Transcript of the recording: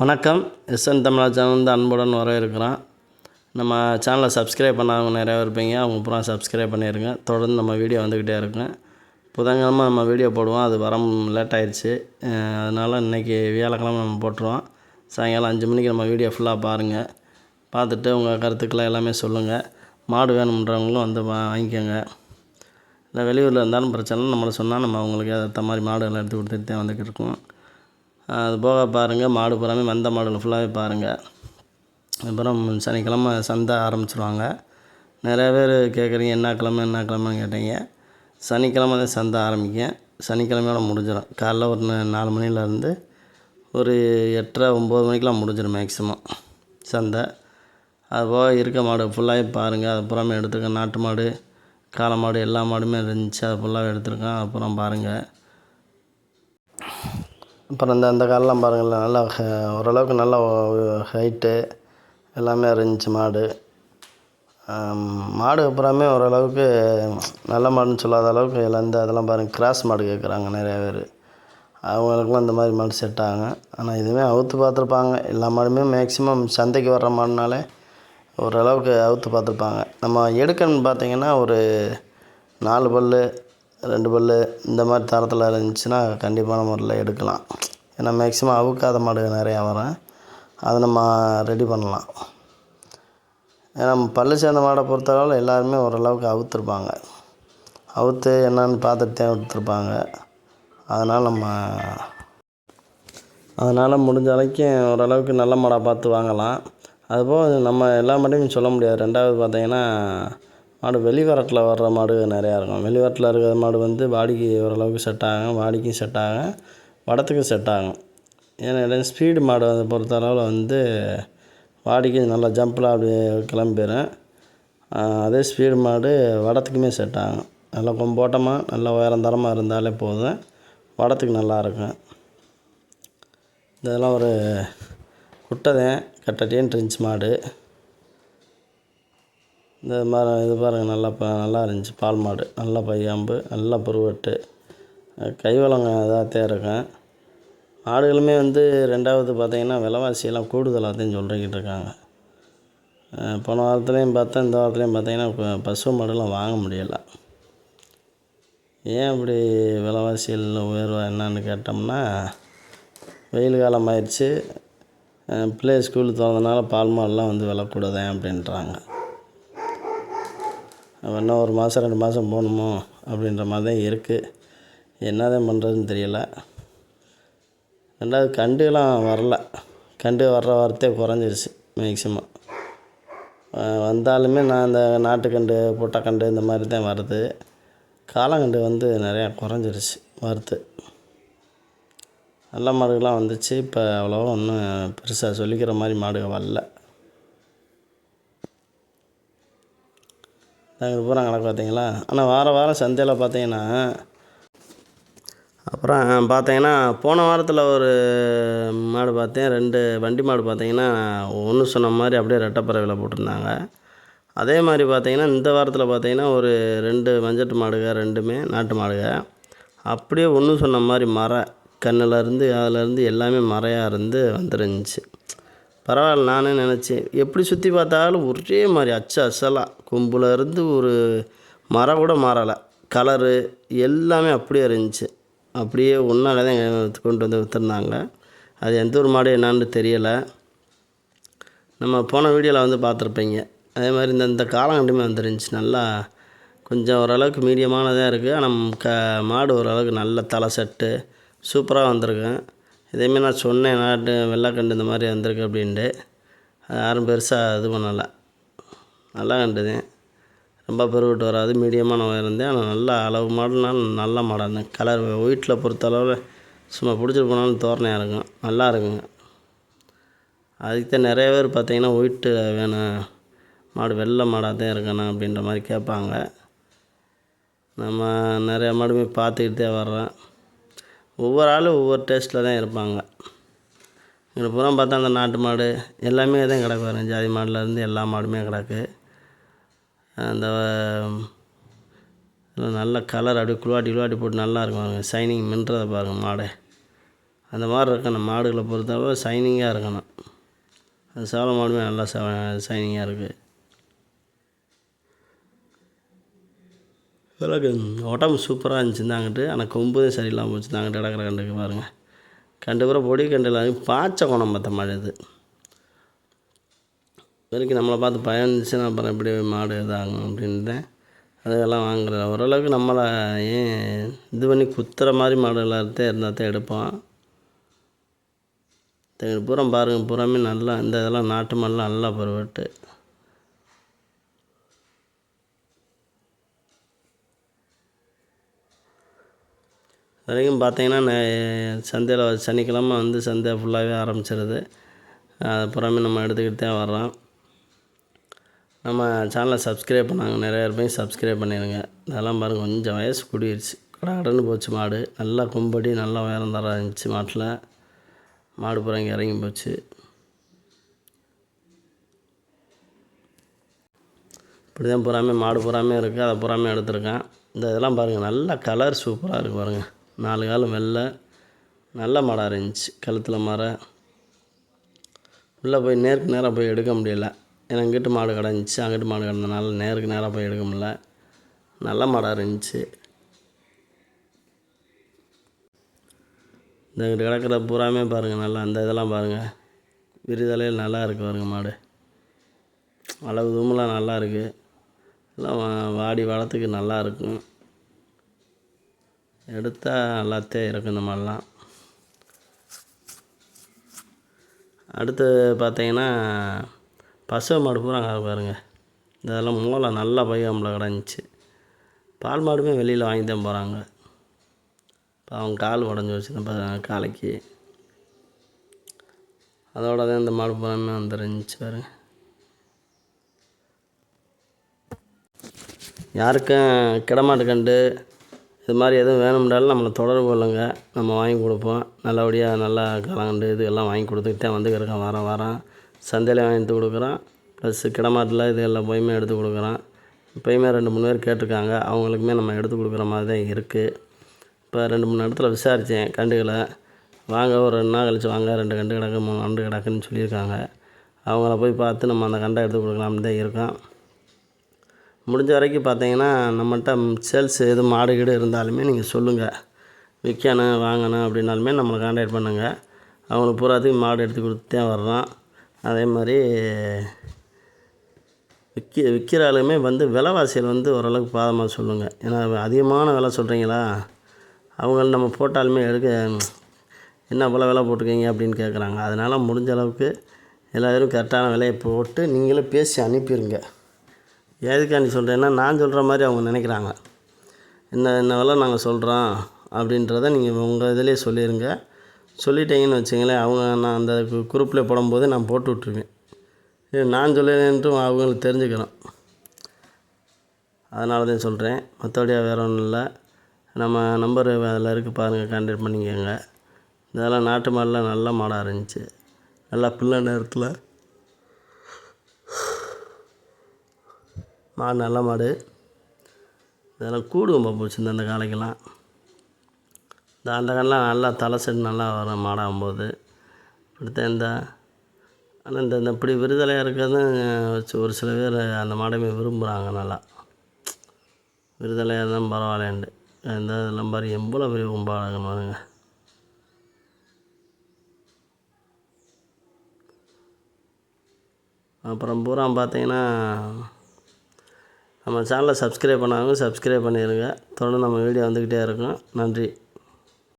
வணக்கம். எஸ்என் தமிழா சேனல் வந்து அன்புடன் வரவேற்கிறோம் நம்ம சேனலை சப்ஸ்கிரைப் பண்ணாதவங்க நிறையா இருப்பீங்க. அவங்க பூரா சப்ஸ்கிரைப் பண்ணிடுங்க தொடர்ந்து நம்ம வீடியோ வந்துக்கிட்டே இருக்கும். புதன்கிழமை நம்ம வீடியோ போடுவோம். அது வர லேட் ஆயிடுச்சு அதனால் இன்றைக்கி வியாழக்கிழமை நம்ம போட்டுருவோம். சாயங்காலம் அஞ்சு மணிக்கு நம்ம வீடியோ ஃபுல்லாக பாருங்கள் பார்த்துட்டு உங்கள் கருத்துக்களை எல்லாமே சொல்லுங்கள் மாடு வேணுன்றவங்களும் வந்து வா வாங்கிக்கோங்க. இல்லை வெளியூரில் இருந்தாலும் பிரச்சனை நம்மளை சொன்னால் நம்ம அவங்களுக்கு ஏற்ற மாதிரி மாடுகளை எடுத்து கொடுத்துட்டு தான் வந்துக்கிட்டு இருக்கோம். அது போக பாருங்கள் மாடு பூராமே மந்த மாடுகள் ஃபுல்லாகவே பாருங்கள் அப்புறம் சனிக்கிழமை சந்தை ஆரம்பிச்சிருவாங்க. நிறைய பேர் கேட்குறீங்க என்ன கிழமை என்ன கிழமைன்னு கேட்டீங்க. சனிக்கிழமை தான் சந்தை ஆரம்பிக்கும். சனிக்கிழமையோட முடிஞ்சிடும். காலைல ஒரு நாலு மணிலேருந்து ஒரு எட்டரை ஒம்பது மணிக்கெலாம் முடிஞ்சிடும் மேக்ஸிமம் சந்தை. அது போக இருக்க மாடு ஃபுல்லாகவே பாருங்கள் அது புறமே எடுத்துருக்கேன். நாட்டு மாடு காளை மாடு எல்லா மாடுமே இருந்துச்சு. அது ஃபுல்லாக எடுத்துருக்கேன். அப்புறம் பாருங்கள் அப்புறம் இந்த அந்த காலெலாம் பாருங்களேன் நல்லா ஹ- ஓரளவுக்கு நல்லா ஹைட்டு எல்லாமே இருந்துச்சு மாடு. மாடு அப்புறமே ஓரளவுக்கு நல்ல மாடுன்னு சொல்லாத அளவுக்கு எல்லாம் இந்த அதெல்லாம் பாருங்கள் கிராஸ் மாடு கேட்குறாங்க நிறையா பேர். அவங்களுக்குலாம் இந்த மாதிரி மாடு செட் ஆகும் ஆனால் இதுவுமே அவுத்து பார்த்துருப்பாங்க. எல்லா மாடுமே மேக்ஸிமம் சந்தைக்கு வர்ற மாடுனாலே ஓரளவுக்கு அவுத்து பார்த்துருப்பாங்க. நம்ம எடுக்கணும்னு பார்த்தீங்கன்னா ஒரு நாலு பல் ரெண்டு பல் இந்த மாதிரி தரத்தில் இருந்துச்சுன்னா கண்டிப்பான முறையில் எடுக்கலாம். ஏன்னா மேக்ஸிமம் அவுக்காத மாடு நிறையா வரும். அதை நம்ம ரெடி பண்ணலாம். ஏன்னா பல்லு சேர்ந்த மாடை பொறுத்தளவில் எல்லாருமே ஓரளவுக்கு அவுத்துருப்பாங்க. அவுத்து என்னன்னு பார்த்துட்டு தான் எடுத்துருப்பாங்க அதனால் நம்ம அதனால் முடிஞ்ச வரைக்கும் ஓரளவுக்கு நல்ல மாடாக பார்த்து வாங்கலாம். அதுபோக நம்ம எல்லா மாட்டையும் சொல்ல முடியாது. ரெண்டாவது பார்த்தீங்கன்னா மாடு வெளிவரட்டில் வர்ற மாடு நிறையா இருக்கும். வெளிவரத்தில் இருக்கிற மாடு வந்து வாடிக்கு ஓரளவுக்கு செட் ஆகும். வாடிக்கும் செட் ஆகும். வடத்துக்கும் செட் ஆகும். ஏன்னா ஸ்பீடு மாடு வந்து பொறுத்தளவில் வந்து வாடிக்கு நல்லா ஜம்பில் அப்படி கிளம்பிடும் அதே ஸ்பீடு மாடு வடத்துக்குமே செட் ஆகும். நல்லா கொம்போட்டமாக நல்லா உயரம் தரமாக இருந்தாலே போதும். வடத்துக்கு நல்லா இருக்கும். இதெல்லாம் ஒரு குட்டதேன் கட்டட்டின்னு இருந்துச்சு மாடு. இந்த மாதிரி இது பாருங்கள் நல்லா ப நல்லா இருந்துச்சு. பால் மாடு நல்லா பையாம்பு நல்லா புருவட்டு. கைவளங்க இதாக இருக்கும் மாடுகளுமே வந்து ரெண்டாவது பார்த்திங்கன்னா விலைவாசியெல்லாம் கூடுதலாக தான் சொல்லிக்கிட்டு இருக்காங்க. போன வாரத்துலேயும் பார்த்தேன் இந்த வாரத்துலேயும் பார்த்தீங்கன்னா இப்போ பசு மாடுலாம் வாங்க முடியலை. ஏன் அப்படி விலைவாசியில் உயர்வா என்னன்னு கேட்டோம்னா வெயில் காலம் ஆயிடுச்சு. பிள்ளை ஸ்கூல் திறந்தனால பால் மாடுலாம் வந்து விலை அப்படின்றாங்க. இன்னும் ஒரு மாதம் ரெண்டு மாதம் போகணுமோ அப்படின்ற மாதிரி தான் இருக்குது என்னதான் பண்ணுறதுன்னு தெரியலை. ரெண்டாவது கண்டுலாம் வரல. கண்டு வர்ற வாரத்தே குறைஞ்சிருச்சு மேக்சிமம் வந்தாலுமே நான் இந்த நாட்டுக்கண்டு பொட்டக்கண்டு இந்த மாதிரி தான் வருது. காளாங்கண்டு வந்து நிறையா குறைஞ்சிருச்சு வறுத்து. நல்ல மாடுகள்லாம் வந்துச்சு. இப்போ அவ்வளோவா ஒன்றும் பெருசாக சொல்லிக்கிற மாதிரி மாடுகள் வரல. நாங்கள் பூரா கணக்கு பார்த்தீங்களா ஆனால் வார வாரம் சந்தையில் பார்த்தீங்கன்னா அப்புறம் பார்த்தீங்கன்னா போன வாரத்தில் ஒரு மாடு பார்த்தேன் ரெண்டு வண்டி மாடு பார்த்தீங்கன்னா ஒன்று சொன்ன மாதிரி அப்படியே ரெட்டப்பறவையில் போட்டிருந்தாங்க. அதே மாதிரி பார்த்தீங்கன்னா இந்த வாரத்தில் பார்த்தீங்கன்னா ஒரு ரெண்டு மஞ்சட்டு மாடுக ரெண்டுமே நாட்டு மாடுக அப்படியே ஒன்று சொன்ன மாதிரி மர கண்ணிலருந்து அதிலருந்து அதுலேருந்து எல்லாமே மறையாக இருந்து வந்துருந்துச்சு. பரவாயில்ல நானே நினச்சேன். எப்படி சுற்றி பார்த்தாலும் ஒரே மாதிரி அச்சு அசலாக கொம்பில் இருந்து ஒரு மரம் கூட மாறலை. கலரு எல்லாமே அப்படியே இருந்துச்சு. அப்படியே ஒன்றால் தான் கொண்டு வந்து விற்றுருந்தாங்க அது எந்த ஒரு மாடு என்னான்னு தெரியலை. நம்ம போன வீடியோவில் வந்து பார்த்துருப்பீங்க. அதே மாதிரி இந்த இந்த காலங்கண்டுமே வந்துருந்துச்சு. நல்லா கொஞ்சம் ஓரளவுக்கு மீடியமானதாக இருக்குது ஆனால் க மாடு ஓரளவுக்கு நல்ல தலை செட்டு. சூப்பராக வந்திருக்கேன் இதேமாரி நான் சொன்னேன் நாட்டு வெள்ளைக்கண்டு இந்த மாதிரி வந்திருக்கு அப்படின்ட்டு. அது யாரும் பெருசாக இது பண்ணலை. நல்லா கண்டுதேன் ரொம்ப பெருவிட்டு வராது. மீடியமான இருந்தேன் ஆனால் நல்ல அளவு மாடுனால நல்ல மாடல் கலர் ஒயிட்டில் பொறுத்தளவில் சும்மா பிடிச்சிட்டு போனாலும் தோரணையாக இருக்கும். நல்லா இருக்குங்க. அதுக்கு தான் நிறைய பேர் பார்த்தீங்கன்னா ஒயிட்டு வேணும். மாடு வெள்ளை மாடாக தான் இருக்கணும் அப்படின்ற மாதிரி கேட்பாங்க. நம்ம நிறைய மாடுமே பார்த்துக்கிட்டே வர்றேன் ஒவ்வொரு ஆளும் ஒவ்வொரு டேஸ்ட்டில் தான் இருப்பாங்க. இங்கே பூரா பார்த்தா அந்த நாட்டு மாடு எல்லாமே தான் கிடக்கு வரும். ஜாதி மாடுலேருந்து எல்லா மாடுமே கிடக்கு. அந்த நல்ல கலர் அப்படியே குளுவாட்டி குளுவாட்டி போட்டு நல்லா இருக்கும். ஷைனிங் மின்றதை பாருங்கள் மாடு. அந்த மாதிரி இருக்கணும். மாடுகளை பொறுத்தளவு ஷைனிங்காக இருக்கணும். அந்த சேவல மாடுமே நல்லா ஷைனிங்காக இருக்குது பிறகு உடம்பு சூப்பராக இருந்துச்சுதாங்கன்ட்டு ஆனால் கொம்பு சரியில்லாமல் போச்சு தாங்கிட்டு கிடக்கிற கண்டுக்கு பாருங்கள் கண்டு பிற பொடி கண்டில் பாய்ச்ச குணம் பார்த்த மாடு இது வரைக்கும் நம்மளை பார்த்து பயம் இருந்துச்சுன்னா அப்புறம் எப்படி மாடு இதாகும் அப்படின்ட்டு அதெல்லாம் வாங்குற ஓரளவுக்கு நம்மளை ஏன் இது பண்ணி குத்துற மாதிரி மாடு எல்லாத்தையும் இருந்தால் தான் எடுப்போம். பூரம் பாருங்கள் பூராமே நல்லா இந்த இதெல்லாம் நாட்டு மாடெலாம் நல்லா பருவட்டு. வரைக்கும் பார்த்தீங்கன்னா சந்தையில் சனிக்கிழமை வந்து சந்தை ஃபுல்லாகவே ஆரம்பிச்சிருது. அது புறாமே நம்ம எடுத்துக்கிட்டு தான் வர்றோம். நம்ம சேனலை சப்ஸ்கிரைப் பண்ணாங்க நிறைய பேர் சப்ஸ்கிரைப் பண்ணிடுங்க இதெல்லாம் பாருங்கள் கொஞ்சம் வயசு கூடிருச்சு. கடன்னு போச்சு மாடு. நல்லா கும்படி நல்லா உயரம் தர இருந்துச்சு மாட்டில். மாடு பூரா இங்கே இறங்கி போச்சு. இப்படி தான் புறாமே மாடு புறாமே இருக்குது அதை புறாமே எடுத்திருக்கேன். இந்த இதெல்லாம் பாருங்கள் நல்லா கலர் சூப்பராக இருக்குது பாருங்கள் நாலு காலம் வெள்ளை நல்ல மாடாக இருந்துச்சு கழுத்தில் மர உள்ளே போய் நேருக்கு நேராக போய் எடுக்க முடியல. ஏன்னா இங்கிட்டு மாடு கிடந்துச்சு அங்கிட்டு மாடு கிடந்தனால நேருக்கு நேராக போய் எடுக்க முடியல. நல்ல மாடாக இருந்துச்சு. இந்த இங்கிட்டு கிடக்கிற பூராமே பாருங்கள் நல்லா அந்த இதெல்லாம் பாருங்கள் விரிதலையில் நல்லா இருக்குது பாருங்கள் மாடு. அளவு தூமெலாம் நல்லா இருக்குது எல்லாம் வா- வாடி வளத்துக்கு நல்லா இருக்கும். எடுத்தால் எல்லாத்தையும் இருக்கும் இந்த மாதிரிலாம். அடுத்து பார்த்தீங்கன்னா பசு மாடு பூரா பாருங்கள் இதெல்லாம் மூளை நல்லா பையம்பளை கிடந்துச்சு. பால் மாடுமே வெளியில் வாங்கி தான் போகிறாங்க இப்போ அவங்க கால் உடஞ்சி வச்சுருந்தேன் காலைக்கு. அதோட தான் இந்த மாடு பூராமே வந்துருந்துச்சு பாருங்க. யாருக்கும் கிடமாட்டு கண்டு இது மாதிரி எதுவும் வேணும்னாலும் நம்மளை தொடர்பு கொள்ளுங்க. நம்ம வாங்கி கொடுப்போம். நல்லபடியாக நல்லா கலந்து இது எல்லாம் வாங்கி கொடுத்துக்கிட்டே வந்துக்கிருக்கேன் வாரம் வாரம் சந்தையில் வாங்கி எடுத்து கொடுக்குறோம். ப்ளஸ் கிடமாட்டில் இது எல்லாம் பொய்மே எடுத்து கொடுக்குறோம். இப்போயுமே ரெண்டு மூணு பேர் கேட்டிருக்காங்க. அவங்களுக்குமே நம்ம எடுத்து கொடுக்குற மாதிரி தான் இருக்குது இப்போ ரெண்டு மூணு இடத்துல விசாரித்தேன். கண்டுகளை வாங்க ஒரு ரெண்டு நாள் கழிச்சு வாங்க. ரெண்டு கண்டு கிடக்கு மூணு கண்டு கிடக்குன்னு சொல்லியிருக்காங்க. அவங்கள போய் பார்த்து நம்ம அந்த கண்டை எடுத்து கொடுக்கலாம்னு தான் இருக்கோம். முடிஞ்ச வரைக்கும் பார்த்தீங்கன்னா நம்மகிட்ட சேல்ஸ் எதுவும் மாடு கீடு இருந்தாலுமே நீங்கள் சொல்லுங்கள் விற்கணும் வாங்கணும் அப்படின்னாலுமே நம்மளை காண்டாக்ட் பண்ணுங்கள் அவங்களுக்கு பூராத்துக்கு மாடு எடுத்து கொடுத்துட்டே வர்றோம் அதே மாதிரி விற்க விற்கிற ஆளுமே வந்து விலைவாசியில் வந்து ஓரளவுக்கு பாதமாக சொல்லுங்கள் ஏன்னா அதிகமான விலை சொல்கிறீங்களா அவங்கள நம்ம போட்டாலுமே எடுக்க என்ன போல் விலை போட்டுருக்கீங்க அப்படின்னு கேட்குறாங்க. அதனால் முடிஞ்ச அளவுக்கு எல்லோரும் கரெக்டான விலையை போட்டு நீங்களே பேசி அனுப்பிடுங்க எதுக்காண்டி சொல்கிறேன்னா நான் சொல்கிற மாதிரி அவங்க நினைக்கிறாங்க. என்ன என்னவெல்லாம் நாங்கள் சொல்கிறோம் அப்படின்றத நீங்கள் உங்கள் இதிலே சொல்லிடுங்க சொல்லிட்டீங்கன்னு வச்சுங்களேன் அவங்க நான் அந்த குரூப்பில் போடும்போது நான் போட்டு விட்ருவேன் இது நான் சொல்லுறேன்ட்டு அவங்களுக்கு தெரிஞ்சுக்கிறோம் அதனால தான் சொல்கிறேன் மற்றபடியாக வேறு ஒன்றும் இல்லை. நம்ம நம்பர் அதில் இருக்குது பாருங்கள் கான்டாக்ட் பண்ணிக்கோங்க. இதெல்லாம் நாட்டு மாடெலாம் நல்ல மாடாக இருந்துச்சு. நல்லா பிள்ளை நேரத்தில். மாடு நல்ல மாடு. இதெல்லாம் கூடு ரொம்ப போச்சு அந்த காலைக்கெல்லாம் இந்த அந்த காலெலாம் நல்லா தலை செட்டு நல்லா வரும் மாடாகும்போது இப்படித்தான் இந்த ஆனால் இந்த இந்த இப்படி விருதலையாக இருக்கிறது வச்சு ஒரு சில பேர் அந்த மாடையுமே விரும்புகிறாங்க நல்லா. விருதலையாக தான் பரவாயில்லைன்ட்டு இந்த இதெல்லாம் பாரு எவ்வளோ பெரிய கும்பாக பாருங்க. அப்புறம் பூரா பார்த்தீங்கன்னா நம்ம சேனலை சப்ஸ்கிரைப் பண்ணாங்க சப்ஸ்கிரைப் பண்ணிடுங்க தொடர்ந்து நம்ம வீடியோ வந்துக்கிட்டே இருக்கும். நன்றி.